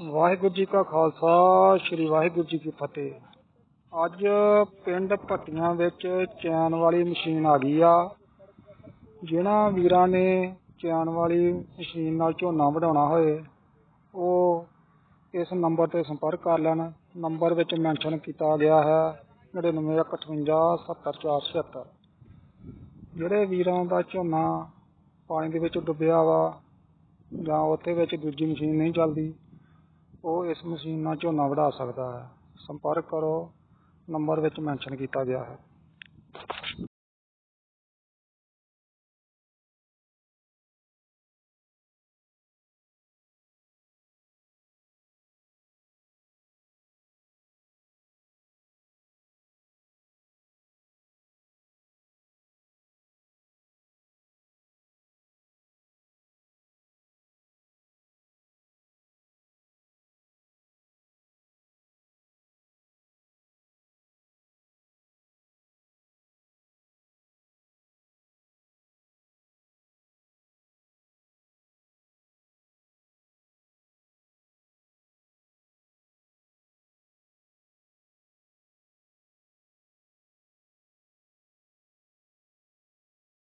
ਵਾਹਿਗੁਰੂ ਜੀ ਕਾ ਖਾਲਸਾ, ਸ੍ਰੀ ਵਾਹਿਗੁਰੂ ਜੀ ਕੀ ਫਤਿਹ। ਅੱਜ ਪਿੰਡ ਭੱਟੀਆਂ ਵਿੱਚ ਚੈਨ ਵਾਲੀ ਮਸ਼ੀਨ ਆ ਗਈ ਆ। ਜਿਨ੍ਹਾਂ ਵੀਰਾਂ ਨੇ ਚੈਨ ਵਾਲੀ ਮਸ਼ੀਨ ਨਾਲ ਝੋਨਾ ਵਢਾਉਣਾ ਹੋਏ, ਉਹ ਇਸ ਨੰਬਰ ਤੇ ਸੰਪਰਕ ਕਰ ਲੈਣ। ਨੰਬਰ ਵਿੱਚ ਮੈਂਸ਼ਨ ਕੀਤਾ ਗਿਆ ਹੈ 9915570476 ਜਿਹੜੇ ਵੀਰਾਂ ਦਾ ਝੋਨਾ ਪਾਣੀ ਦੇ ਵਿੱਚ ਡੁੱਬਿਆ ਵਾ ਜਾਂ ਉੱਥੇ ਵਿੱਚ ਦੂਜੀ ਮਸ਼ੀਨ ਨਹੀਂ ਚੱਲਦੀ ਉਹ ਇਸ ਮਸ਼ੀਨ ਨਾਲ ਝੋਨਾ ਵਢਾ ਸਕਦਾ ਹੈ। ਸੰਪਰਕ ਕਰੋ। ਨੰਬਰ ਵਿੱਚ ਮੈਂਸ਼ਨ ਕੀਤਾ ਗਿਆ ਹੈ।